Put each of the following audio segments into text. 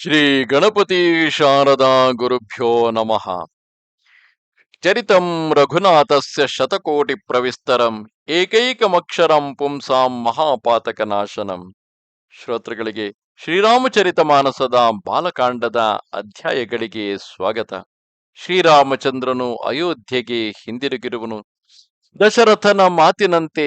ಶ್ರೀ ಗಣಪತಿ ಶಾರದಾ ಗುರುಭ್ಯೋ ನಮಃ. ಚರಿತಂ ರಘುನಾಥಸ್ಯ ಶತಕೋಟಿ ಪ್ರವಿಸ್ತರಂ, ಏಕೈಕಮಕ್ಷರಂ ಪುಂಸಾಂ ಮಹಾಪಾತಕ ನಾಶನಂ ಶ್ರೋತೃಗಳಿಗೆ ಶ್ರೀರಾಮಚರಿತ ಮಾನಸದ ಬಾಲಕಾಂಡದ ಅಧ್ಯಾಯಗಳಿಗೆ ಸ್ವಾಗತ. ಶ್ರೀರಾಮಚಂದ್ರನು ಅಯೋಧ್ಯೆಗೆ ಹಿಂದಿರುಗಿರುವನು. ದಶರಥನ ಮಾತಿನಂತೆ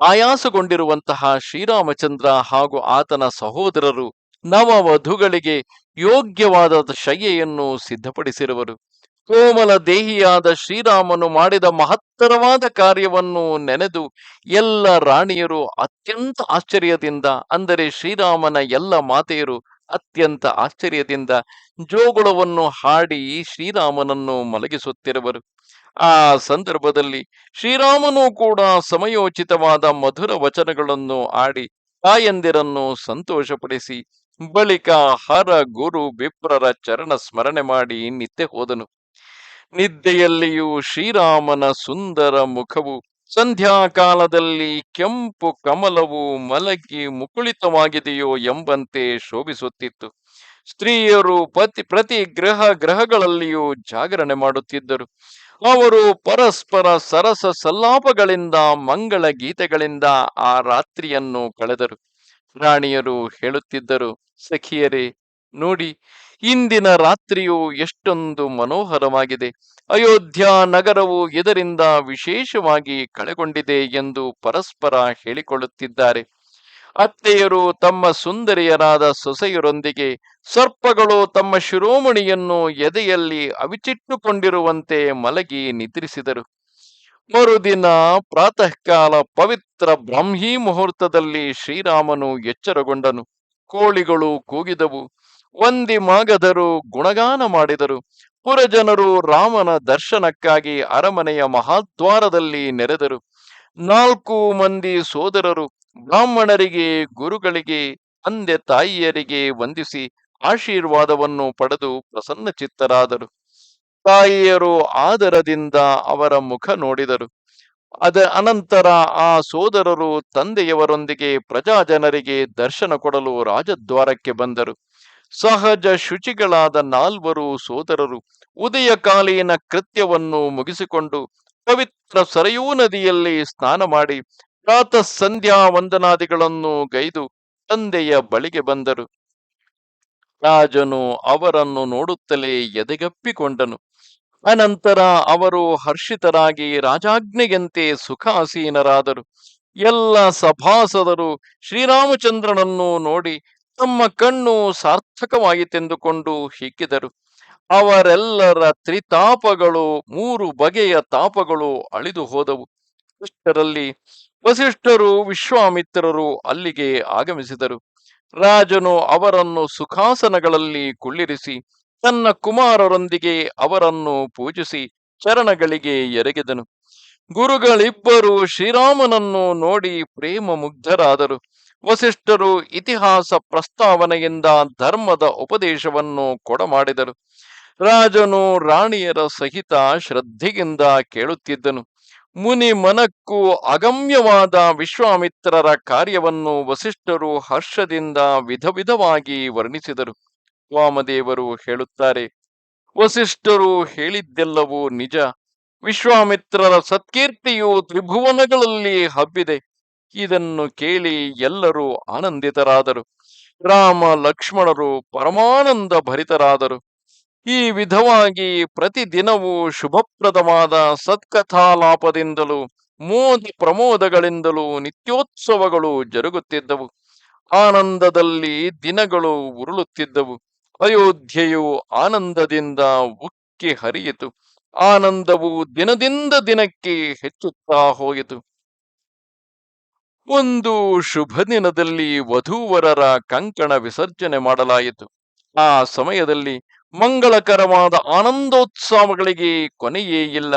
ಆಯಾಸಗೊಂಡಿರುವಂತಹ ಶ್ರೀರಾಮಚಂದ್ರ ಹಾಗೂ ಆತನ ಸಹೋದರರು ನವ ವಧುಗಳಿಗೆ ಯೋಗ್ಯವಾದ ಶಯ್ಯೆಯನ್ನು ಸಿದ್ಧಪಡಿಸಿರುವರು. ಕೋಮಲ ದೇಹಿಯಾದ ಶ್ರೀರಾಮನು ಮಾಡಿದ ಮಹತ್ತರವಾದ ಕಾರ್ಯವನ್ನು ನೆನೆದು ಎಲ್ಲ ರಾಣಿಯರು ಅತ್ಯಂತ ಆಶ್ಚರ್ಯದಿಂದ, ಅಂದರೆ ಶ್ರೀರಾಮನ ಎಲ್ಲ ಮಾತೆಯರು ಅತ್ಯಂತ ಆಶ್ಚರ್ಯದಿಂದ ಜೋಗುಳವನ್ನು ಹಾಡಿ ಶ್ರೀರಾಮನನ್ನು ಮಲಗಿಸುತ್ತಿರುವರು. ಆ ಸಂದರ್ಭದಲ್ಲಿ ಶ್ರೀರಾಮನು ಕೂಡ ಸಮಯೋಚಿತವಾದ ಮಧುರ ವಚನಗಳನ್ನು ಆಡಿ ತಾಯಂದಿರನ್ನು ಸಂತೋಷಪಡಿಸಿ ಬಳಿಕ ಹರ ಗುರು ವಿಪ್ರರ ಚರಣ ಸ್ಮರಣೆ ಮಾಡಿ ನಿದ್ದೆ ಹೋದನು. ನಿದ್ದೆಯಲ್ಲಿಯೂ ಶ್ರೀರಾಮನ ಸುಂದರ ಮುಖವು ಸಂಧ್ಯಾಕಾಲದಲ್ಲಿ ಕೆಂಪು ಕಮಲವು ಮಲಗಿ ಮುಕುಳಿತವಾಗಿದೆಯೋ ಎಂಬಂತೆ ಶೋಭಿಸುತ್ತಿತ್ತು. ಸ್ತ್ರೀಯರು ಪತಿ ಪ್ರತಿ ಗ್ರಹ ಗ್ರಹಗಳಲ್ಲಿಯೂ ಜಾಗರಣೆ ಮಾಡುತ್ತಿದ್ದರು. ಅವರು ಪರಸ್ಪರ ಸರಸ ಸಲ್ಲಾಪಗಳಿಂದ, ಮಂಗಳ ಗೀತೆಗಳಿಂದ ಆ ರಾತ್ರಿಯನ್ನು ಕಳೆದರು. ರಾಣಿಯರು ಹೇಳುತ್ತಿದ್ದರು ಸಖಿಯರೇ, ನೋಡಿ, ಇಂದಿನ ರಾತ್ರಿಯು ಎಷ್ಟೊಂದು ಮನೋಹರವಾಗಿದೆ. ಅಯೋಧ್ಯ ನಗರವು ಇದರಿಂದ ವಿಶೇಷವಾಗಿ ಕಳೆಗೊಂಡಿದೆ ಎಂದು ಪರಸ್ಪರ ಹೇಳಿಕೊಳ್ಳುತ್ತಿದ್ದಾರೆ. ಅತ್ತೆಯರು ತಮ್ಮ ಸುಂದರಿಯರಾದ ಸೊಸೆಯರೊಂದಿಗೆ ಸರ್ಪಗಳು ತಮ್ಮ ಶಿರೋಮಣಿಯನ್ನು ಎದೆಯಲ್ಲಿ ಅವಿಚಿಟ್ಟುಕೊಂಡಿರುವಂತೆ ಮಲಗಿ ನಿದ್ರಿಸಿದರು. ಮರುದಿನ ಪ್ರಾತಃಕಾಲ ಪವಿತ್ರ ಬ್ರಾಹ್ಮೀ ಮುಹೂರ್ತದಲ್ಲಿ ಶ್ರೀರಾಮನು ಎಚ್ಚರಗೊಂಡನು. ಕೋಳಿಗಳು ಕೂಗಿದವು. ವಂದಿ ಮಾಗದರು ಗುಣಗಾನ ಮಾಡಿದರು. ಪುರಜನರು ರಾಮನ ದರ್ಶನಕ್ಕಾಗಿ ಅರಮನೆಯ ಮಹಾದ್ವಾರದಲ್ಲಿ ನೆರೆದರು. ನಾಲ್ಕು ಮಂದಿ ಸೋದರರು ಬ್ರಾಹ್ಮಣರಿಗೆ, ಗುರುಗಳಿಗೆ ಅಂದೆ ತಾಯಿಯರಿಗೆ ವಂದಿಸಿ ಆಶೀರ್ವಾದವನ್ನು ಪಡೆದು ಪ್ರಸನ್ನಚಿತ್ತರಾದರು. ತಾಯಿಯರು ಆದರದಿಂದ ಅವರ ಮುಖ ನೋಡಿದರು. ಅದ ಅನಂತರ ಆ ಸೋದರರು ತಂದೆಯವರೊಂದಿಗೆ ಪ್ರಜಾಜನರಿಗೆ ದರ್ಶನ ಕೊಡಲು ರಾಜದ್ವಾರಕ್ಕೆ ಬಂದರು. ಸಹಜ ಶುಚಿಗಳಾದ ನಾಲ್ವರು ಸೋದರರು ಉದಯಕಾಲೀನ ಕೃತ್ಯವನ್ನು ಮುಗಿಸಿಕೊಂಡು ಪವಿತ್ರ ಸರಯೂ ನದಿಯಲ್ಲಿ ಸ್ನಾನ ಮಾಡಿ ಪ್ರಾತಃ ಸಂಧ್ಯಾ ವಂದನಾದಿಗಳನ್ನು ಗೈದು ತಂದೆಯ ಬಳಿಗೆ ಬಂದರು. ರಾಜನು ಅವರನ್ನು ನೋಡುತ್ತಲೇ ಎದೆಗಪ್ಪಿಕೊಂಡನು. ಅನಂತರ ಅವರು ಹರ್ಷಿತರಾಗಿ ರಾಜಾಜ್ಞೆಯಂತೆ ಸುಖಾಸೀನರಾದರು. ಎಲ್ಲ ಸಭಾಸದರು ಶ್ರೀರಾಮಚಂದ್ರನನ್ನು ನೋಡಿ ತಮ್ಮ ಕಣ್ಣು ಸಾರ್ಥಕವಾಯಿತೆಂದುಕೊಂಡು ಹಿಕ್ಕಿದರು. ಅವರೆಲ್ಲರ ತ್ರಿತಾಪಗಳು ಮೂರು ಬಗೆಯ ತಾಪಗಳು ಅಳಿದು ಹೋದವು. ಇಷ್ಟರಲ್ಲಿ ವಸಿಷ್ಠರು ವಿಶ್ವಾಮಿತ್ರರು ಅಲ್ಲಿಗೆ ಆಗಮಿಸಿದರು. ರಾಜನು ಅವರನ್ನು ಸುಖಾಸನಗಳಲ್ಲಿ ಕುಳ್ಳಿರಿಸಿ ತನ್ನ ಕುಮಾರರೊಂದಿಗೆ ಅವರನ್ನು ಪೂಜಿಸಿ ಚರಣಗಳಿಗೆ ಎರಗಿದನು. ಗುರುಗಳಿಬ್ಬರು ಶ್ರೀರಾಮನನ್ನು ನೋಡಿ ಪ್ರೇಮ ಮುಗ್ಧರಾದರು. ವಸಿಷ್ಠರು ಇತಿಹಾಸ ಪ್ರಸ್ತಾವನೆಯಿಂದ ಧರ್ಮದ ಉಪದೇಶವನ್ನು ಕೊಡಮಾಡಿದರು. ರಾಜನು ರಾಣಿಯರ ಸಹಿತ ಶ್ರದ್ಧೆಯಿಂದ ಕೇಳುತ್ತಿದ್ದನು. ಮುನಿ ಮನಕ್ಕೂ ಅಗಮ್ಯವಾದ ವಿಶ್ವಾಮಿತ್ರರ ಕಾರ್ಯವನ್ನು ವಸಿಷ್ಠರು ಹರ್ಷದಿಂದ ವಿಧ ವಿಧವಾಗಿ ವರ್ಣಿಸಿದರು. ವಾಮದೇವರು ಹೇಳುತ್ತಾರೆ, ವಸಿಷ್ಠರು ಹೇಳಿದ್ದೆಲ್ಲವೂ ನಿಜ. ವಿಶ್ವಾಮಿತ್ರರ ಸತ್ಕೀರ್ತಿಯು ತ್ರಿಭುವನಗಳಲ್ಲಿ ಹಬ್ಬಿದೆ. ಇದನ್ನು ಕೇಳಿ ಎಲ್ಲರೂ ಆನಂದಿತರಾದರು. ರಾಮ, ಲಕ್ಷ್ಮಣರು ಪರಮಾನಂದ ಭರಿತರಾದರು. ಈ ವಿಧವಾಗಿ ಪ್ರತಿದಿನವೂ ಶುಭಪ್ರದವಾದ ಸತ್ಕಥಾಲಾಪದಿಂದಲೂ, ಮೋದ ಪ್ರಮೋದಗಳಿಂದಲೂ ನಿತ್ಯೋತ್ಸವಗಳು ಜರುಗುತ್ತಿದ್ದವು. ಆನಂದದಲ್ಲಿ ದಿನಗಳು ಉರುಳುತ್ತಿದ್ದವು. ಅಯೋಧ್ಯೆಯು ಆನಂದದಿಂದ ಉಕ್ಕಿ ಹರಿಯಿತು. ಆನಂದವು ದಿನದಿಂದ ದಿನಕ್ಕೆ ಹೆಚ್ಚುತ್ತಾ ಹೋಯಿತು. ಒಂದು ಶುಭ ದಿನದಲ್ಲಿ ವಧೂವರರ ಕಂಕಣ ವಿಸರ್ಜನೆ ಮಾಡಲಾಯಿತು. ಆ ಸಮಯದಲ್ಲಿ ಮಂಗಳಕರವಾದ ಆನಂದೋತ್ಸವಗಳಿಗೆ ಕೊನೆಯೇ ಇಲ್ಲ.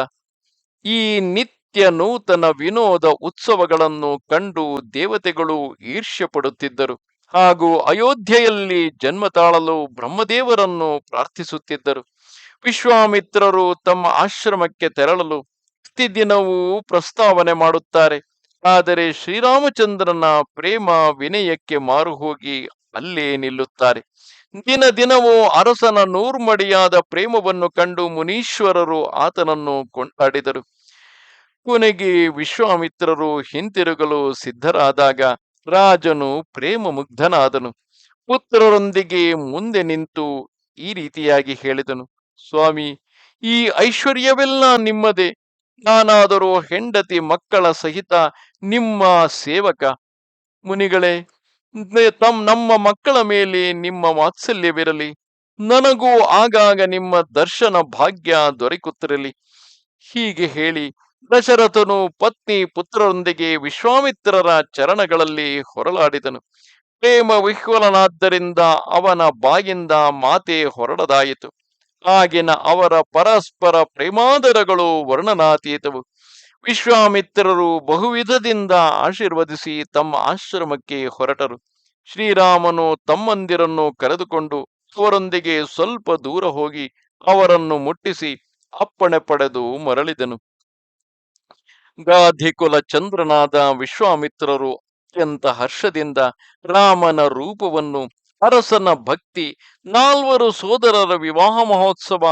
ಈ ನಿತ್ಯ ನೂತನ ವಿನೋದ ಉತ್ಸವಗಳನ್ನು ಕಂಡು ದೇವತೆಗಳು ಈರ್ಷ್ಯ ಪಡುತ್ತಿದ್ದರು ಹಾಗೂ ಅಯೋಧ್ಯೆಯಲ್ಲಿ ಜನ್ಮ ತಾಳಲು ಬ್ರಹ್ಮದೇವರನ್ನು ಪ್ರಾರ್ಥಿಸುತ್ತಿದ್ದರು. ವಿಶ್ವಾಮಿತ್ರರು ತಮ್ಮ ಆಶ್ರಮಕ್ಕೆ ತೆರಳಲು ಪ್ರತಿದಿನವೂ ಪ್ರಸ್ತಾವನೆ ಮಾಡುತ್ತಾರೆ. ಆದರೆ ಶ್ರೀರಾಮಚಂದ್ರನ ಪ್ರೇಮ ವಿನಯಕ್ಕೆ ಮಾರು ಹೋಗಿ ಅಲ್ಲೇ ನಿಲ್ಲುತ್ತಾರೆ. ದಿನ ದಿನವೂ ಅರಸನ ನೂರ್ಮಡಿಯಾದ ಪ್ರೇಮವನ್ನು ಕಂಡು ಮುನೀಶ್ವರರು ಆತನನ್ನು ಕೊಂಡಾಡಿದರು. ಕೊನೆಗೆ ವಿಶ್ವಾಮಿತ್ರರು ಹಿಂತಿರುಗಲು ಸಿದ್ಧರಾದಾಗ ರಾಜನು ಪ್ರೇಮ ಮುಗ್ಧನಾದನು ಪುತ್ರರೊಂದಿಗೆ ಮುಂದೆ ನಿಂತು ಈ ರೀತಿಯಾಗಿ ಹೇಳಿದನು. ಸ್ವಾಮಿ, ಈ ಐಶ್ವರ್ಯವೆಲ್ಲ ನಿಮ್ಮದೇ. ನಾನಾದರೂ ಹೆಂಡತಿ ಮಕ್ಕಳ ಸಹಿತ ನಿಮ್ಮ ಸೇವಕ. ಮುನಿಗಳೇ ತಮ್, ನಮ್ಮ ಮಕ್ಕಳ ಮೇಲೆ ನಿಮ್ಮ ವಾತ್ಸಲ್ಯವಿರಲಿ. ನನಗೂ ಆಗಾಗ ನಿಮ್ಮ ದರ್ಶನ ಭಾಗ್ಯ ದೊರಕುತ್ತಿರಲಿ. ಹೀಗೆ ಹೇಳಿ ದಶರಥನು ಪತ್ನಿ ಪುತ್ರರೊಂದಿಗೆ ವಿಶ್ವಾಮಿತ್ರರ ಚರಣಗಳಲ್ಲಿ ಹೊರಲಾಡಿದನು. ಪ್ರೇಮ ವಿಹ್ವಲನಾದ್ದರಿಂದ ಅವನ ಬಾಯಿಂದ ಮಾತೆ ಹೊರಡದಾಯಿತು. ಆಗಿನ ಅವರ ಪರಸ್ಪರ ಪ್ರೇಮಾದರಗಳು ವರ್ಣನಾತೀತವು. ವಿಶ್ವಾಮಿತ್ರರು ಬಹುವಿಧದಿಂದ ಆಶೀರ್ವದಿಸಿ ತಮ್ಮ ಆಶ್ರಮಕ್ಕೆ ಹೊರಟರು. ಶ್ರೀರಾಮನು ತಮ್ಮಂದಿರನ್ನು ಕರೆದುಕೊಂಡು ಅವರೊಂದಿಗೆ ಸ್ವಲ್ಪ ದೂರ ಹೋಗಿ ಅವರನ್ನು ಮುಟ್ಟಿಸಿ ಅಪ್ಪಣೆ ಪಡೆದು ಮರಳಿದನು. ಗಾಧಿಕುಲ ಚಂದ್ರನಾದ ವಿಶ್ವಾಮಿತ್ರರು ಅತ್ಯಂತ ಹರ್ಷದಿಂದ ರಾಮನ ರೂಪವನ್ನು ಅರಸನ ಭಕ್ತಿ, ನಾಲ್ವರು ಸೋದರರ ವಿವಾಹ ಮಹೋತ್ಸವ,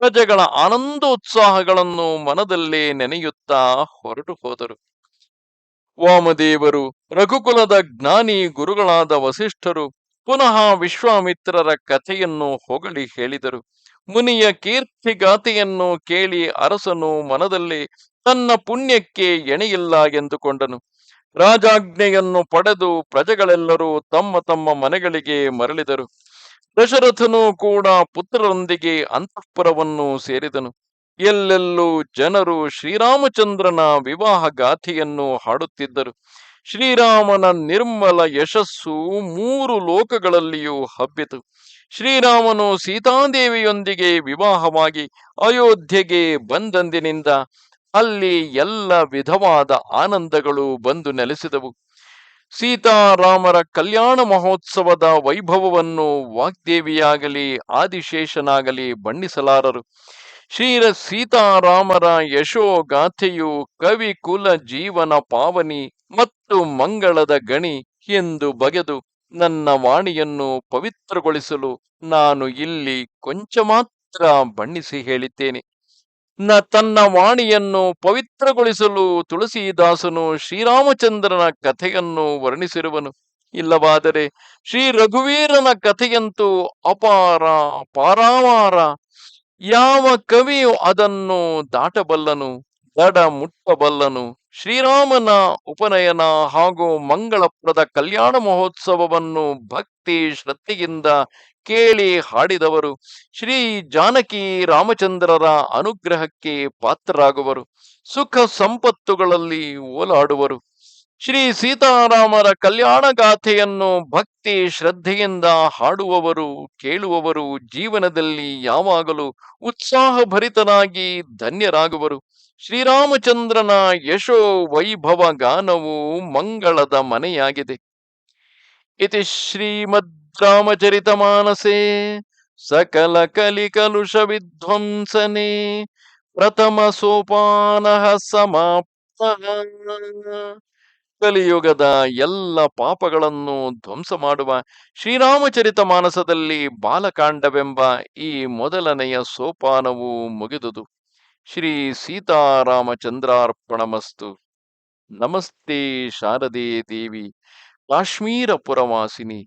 ಪ್ರಜೆಗಳ ಆನಂದೋತ್ಸಾಹಗಳನ್ನು ಮನದಲ್ಲೇ ನೆನೆಯುತ್ತಾ ಹೊರಟು ಹೋದರು. ವಾಮದೇವರು, ರಘುಕುಲದ ಜ್ಞಾನಿ ಗುರುಗಳಾದ ವಸಿಷ್ಠರು ಪುನಃ ವಿಶ್ವಾಮಿತ್ರರ ಕಥೆಯನ್ನು ಹೊಗಳಿ ಹೇಳಿದರು. ಮುನಿಯ ಕೀರ್ತಿಗಾಥೆಯನ್ನು ಕೇಳಿ ಅರಸನು ಮನದಲ್ಲಿ ತನ್ನ ಪುಣ್ಯಕ್ಕೆ ಎಣೆಯಿಲ್ಲ ಎಂದುಕೊಂಡನು. ರಾಜಾಜ್ಞೆಯನ್ನು ಪಡೆದು ಪ್ರಜೆಗಳೆಲ್ಲರೂ ತಮ್ಮ ತಮ್ಮ ಮನೆಗಳಿಗೆ ಮರಳಿದರು. ದಶರಥನು ಕೂಡ ಪುತ್ರರೊಂದಿಗೆ ಅಂತಃಪುರವನ್ನು ಸೇರಿದನು. ಎಲ್ಲೆಲ್ಲೂ ಜನರು ಶ್ರೀರಾಮಚಂದ್ರನ ವಿವಾಹ ಗಾಥೆಯನ್ನು ಹಾಡುತ್ತಿದ್ದರು. ಶ್ರೀರಾಮನ ನಿರ್ಮಲ ಯಶಸ್ಸು ಮೂರು ಲೋಕಗಳಲ್ಲಿಯೂ ಹಬ್ಬಿತು. ಶ್ರೀರಾಮನು ಸೀತಾದೇವಿಯೊಂದಿಗೆ ವಿವಾಹವಾಗಿ ಅಯೋಧ್ಯೆಗೆ ಬಂದಂದಿನಿಂದ ಅಲ್ಲಿ ಎಲ್ಲ ವಿಧವಾದ ಆನಂದಗಳು ಬಂದು ನೆಲೆಸಿದವು. ಸೀತಾರಾಮರ ಕಲ್ಯಾಣ ಮಹೋತ್ಸವದ ವೈಭವವನ್ನು ವಾಗ್ದೇವಿಯಾಗಲಿ, ಆದಿಶೇಷನಾಗಲಿ ಬಣ್ಣಿಸಲಾರರು. ಶ್ರೀರ ಸೀತಾರಾಮರ ಯಶೋಗಾಥೆಯು ಕವಿ ಕುಲ ಜೀವನ ಪಾವನಿ ಮತ್ತು ಮಂಗಳದ ಗಣಿ ಎಂದು ಬಗೆದು ನನ್ನ ವಾಣಿಯನ್ನು ಪವಿತ್ರಗೊಳಿಸಲು ನಾನು ಇಲ್ಲಿ ಕೊಂಚ ಮಾತ್ರ ಬಣ್ಣಿಸಿ ಹೇಳಿದ್ದೇನೆ. ತನ್ನ ವಾಣಿಯನ್ನು ಪವಿತ್ರಗೊಳಿಸಲು ತುಳಸಿದಾಸನು ಶ್ರೀರಾಮಚಂದ್ರನ ಕಥೆಯನ್ನು ವರ್ಣಿಸಿರುವನು. ಇಲ್ಲವಾದರೆ ಶ್ರೀ ರಘುವೀರನ ಕಥೆಯಂತೂ ಅಪಾರ ಪಾರಾವಾರ. ಯಾವ ಕವಿಯು ಅದನ್ನು ದಾಟಬಲ್ಲನು ದಡ ಮುಟ್ಟಬಲ್ಲನು ಶ್ರೀರಾಮನ ಉಪನಯನ ಹಾಗೂ ಮಂಗಳಪ್ರದ ಕಲ್ಯಾಣ ಮಹೋತ್ಸವವನ್ನು ಭಕ್ತಿ ಶ್ರದ್ಧೆಯಿಂದ ಕೇಳಿ ಹಾಡಿದವರು. ಶ್ರೀ ಜಾನಕಿ ರಾಮಚಂದ್ರರ ಅನುಗ್ರಹಕ್ಕೆ ಪಾತ್ರರಾಗುವರು. ಸುಖ ಸಂಪತ್ತುಗಳಲ್ಲಿ ಓಲಾಡುವರು. ಶ್ರೀ ಸೀತಾರಾಮರ ಕಲ್ಯಾಣ ಗಾಥೆಯನ್ನು ಭಕ್ತಿ ಶ್ರದ್ಧೆಯಿಂದ ಹಾಡುವವರು, ಕೇಳುವವರು ಜೀವನದಲ್ಲಿ ಯಾವಾಗಲೂ ಉತ್ಸಾಹಭರಿತನಾಗಿ ಧನ್ಯರಾಗುವರು. ಶ್ರೀರಾಮಚಂದ್ರನ ಯಶೋ ವೈಭವ ಗಾನವು ಮಂಗಳದ ಮನೆಯಾಗಿದೆ. ಇತಿ ಶ್ರೀಮದ್ ರಾಮಚರಿತಮಾನಸೆ ಸಕಲ ಕಲಿಕಲುಷ ವಿಧ್ವಂಸನೆ ಪ್ರಥಮ ಸೋಪಾನ ಸಮಾಪ್ತ. ಕಲಿಯುಗದ ಎಲ್ಲ ಪಾಪಗಳನ್ನು ಧ್ವಂಸ ಮಾಡುವ ಶ್ರೀರಾಮಚರಿತ ಮಾನಸದಲ್ಲಿ ಬಾಲಕಾಂಡವೆಂಬ ಈ ಮೊದಲನೆಯ ಸೋಪಾನವು ಮುಗಿದುದು. ಶ್ರೀ ಸೀತಾರಾಮಚಂದ್ರಾರ್ಪಣಮಸ್ತು. ನಮಸ್ತೆ ಶಾರದೇ ದೇವಿ, ಕಾಶ್ಮೀರ ಪುರವಾಸಿನಿ.